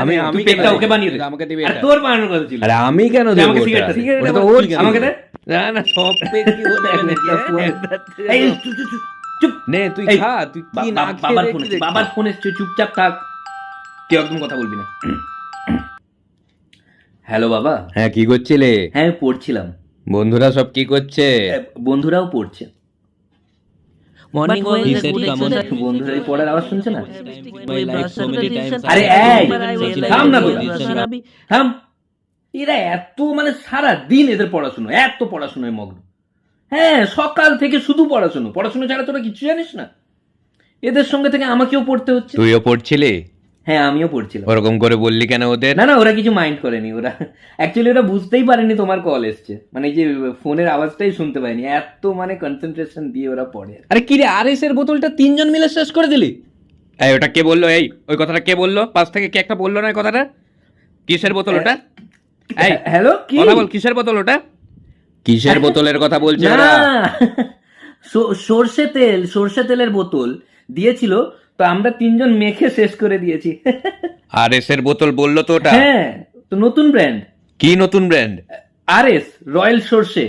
আমি আমি কেকটা কেকটা ওকে ওকে বানিয়ে আমাকে দিবি তোর বানানোর কথা ছিল। আরে আমি কেন দে, আমাকে ওটা? সিগারেটটা দে। সিগারেট ওটা আবার তো ওর আমাকে দে। না না সব পেক কি হতে হবে নাকি, হ্যাঁ? এই চুপ। চুপ, চুপ চুপ। নে তুই খা তুই কি না বাবার ফোন দেখি। বাবার ফোন এসছে চুপচাপ থাক। কেউ একদম কথা বলবি না। হ্যালো বাবা। হ্যাঁ কি করছিলে? হ্যাঁ পড়ছিলাম। বন্ধুরা সব কি করছে? বন্ধুরাও পড়ছে। Morning ওয়াক বন্ধুরা এই পড়ার আওয়াজ শুনছে না my life so many times আরে, এই, থাম না। থাম এরা এত মানে সারা দিন এদের পড়াশোনা এত পড়াশোনায় মগ্ন হ্যাঁ সকাল থেকে শুধু পড়াশোনা পড়াশোনা ছাড়া তোরা কিছু জানিস না এদের সঙ্গে থেকে আমাকেও পড়তে হচ্ছে তুইও পড়ছিলি হ্যাঁ আমিও পড়ছিলাম। ওরকম করে বললি কেন ওদের? না না ওরা কিছু মাইন্ড করেনি ওরা অ্যাকচুয়ালি ওরা বুঝতেই পারেনি তোমার কল এসছে। মানে যে ফোনের আওয়াজটাই শুনতে পায়নি এত মানে কনসেন্ট্রেশন দিয়ে ওরা পড়ে। আরে কি রে আর এর বোতলটা তিনজন মিলে শেষ করে দিলি? এই ওটা কে বলল? এই ওই কথাটা কে বলল? পাশ থেকে কে একটা বলল না এই কথাটা? কিসের বোতল ওটা? এই হ্যালো কি? কথা বল কিসের বোতল ওটা? কিসের বোতলের কথা বলছে না। সর্ষে তেল সর্ষে তেলের বোতল দিয়েছিল তো আমরা তিনজন মেখে শেষ করে দিয়েছি। আর এস এর বোতল বলল তো ওটা? হ্যাঁ তো নতুন ব্র্যান্ড কি নতুন ব্র্যান্ড আর এস রয়্যাল সর্ষে